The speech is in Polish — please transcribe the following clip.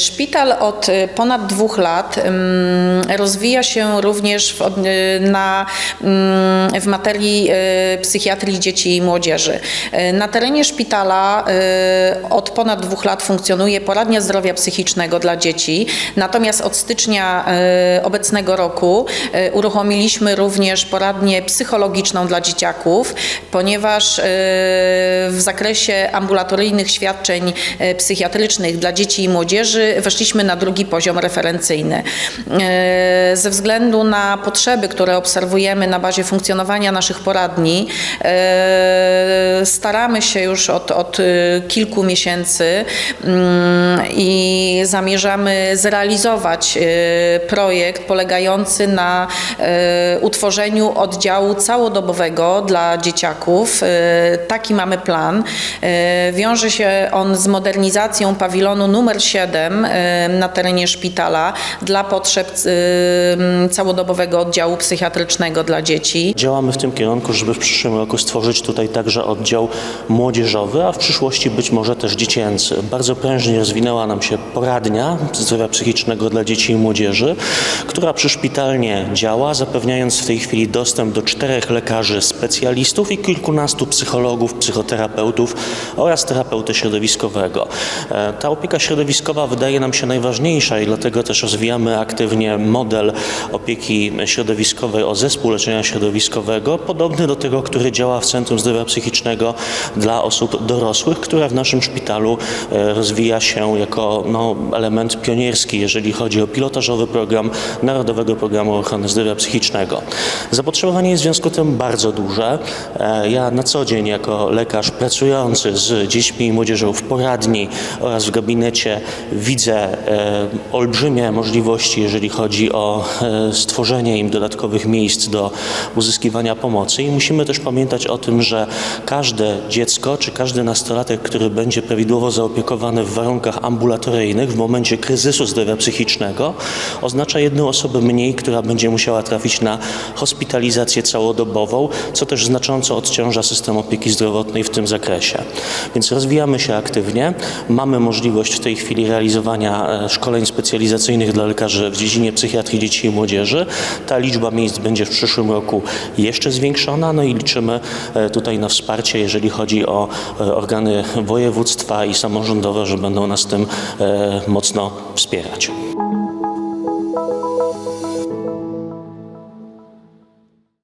Szpital od y, ponad dwóch lat rozwija się również w, y, na, w materii y, psychiatrii dzieci i młodzieży. Na terenie szpitala od ponad dwóch lat funkcjonuje poradnia zdrowia psychicznego dla dzieci, natomiast od stycznia obecnego roku uruchomiliśmy również poradnię psychologiczną dla dzieciaków, ponieważ w zakresie ambulatoryjnych świadczeń psychiatrycznych dla dzieci i młodzieży weszliśmy na drugi poziom referencyjny. Y, Ze względu na potrzeby, które obserwujemy na bazie funkcjonowania naszych poradni, y, staramy się już od, od y, kilku miesięcy mm, i zamierzamy zrealizować projekt polegający na utworzeniu oddziału całodobowego dla dzieciaków. Taki mamy plan. Wiąże się on z modernizacją pawilonu numer 7 na terenie szpitala dla potrzeb całodobowego oddziału psychiatrycznego dla dzieci. Działamy w tym kierunku, żeby w przyszłym roku stworzyć tutaj także oddział młodzieżowy, a w przyszłości być może też dziecięcy. Bardzo prężnie rozwinęła nam się poradnia zdrowia psychicznego dla dzieci i młodzieży, która przyszpitalnie działa, zapewniając w tej chwili dostęp do czterech lekarzy specjalistów i kilkunastu psychologów, psychoterapeutów oraz terapeuty środowiskowego. E, Ta opieka środowiskowa wydaje nam się najważniejsza i dlatego też rozwijamy aktywnie model opieki środowiskowej o zespół leczenia środowiskowego, podobny do tego, który działa w Centrum Zdrowia Psychicznego dla osób dorosłych, które w naszym szpitalu e, rozwija się jako no, element pionierski, jeżeli chodzi o pilotażowy program Narodowego Programu Ochrony Zdrowia Psychicznego. Zapotrzebowanie jest w związku z tym bardzo duże. E, Ja na co dzień jako lekarz pracujący z dziećmi i młodzieżą w poradni oraz w gabinecie e, olbrzymie możliwości, jeżeli chodzi o e, stworzenie im dodatkowych miejsc do uzyskiwania pomocy i musimy też pamiętać o tym, że każde dziecko czy każdy nastolatek, który będzie prawidłowo zaopiekowany w warunkach ambulatoryjnych w momencie kryzysu zdrowia psychicznego, oznacza jedną osobę mniej, która będzie musiała trafić na hospitalizację całodobową, co też znacząco odciąża system opieki zdrowotnej w tym zakresie. Więc rozwijamy się aktywnie. Mamy możliwość w tej chwili realizowania e, szkoleń specjalizacyjnych dla lekarzy w dziedzinie psychiatrii dzieci i młodzieży. Ta liczba miejsc będzie w przyszłym roku jeszcze zwiększona, no i liczymy e, tutaj na wsparcie, jeżeli chodzi o e, organy województwa i samorządowe, że będą nas tym mocno wspierać.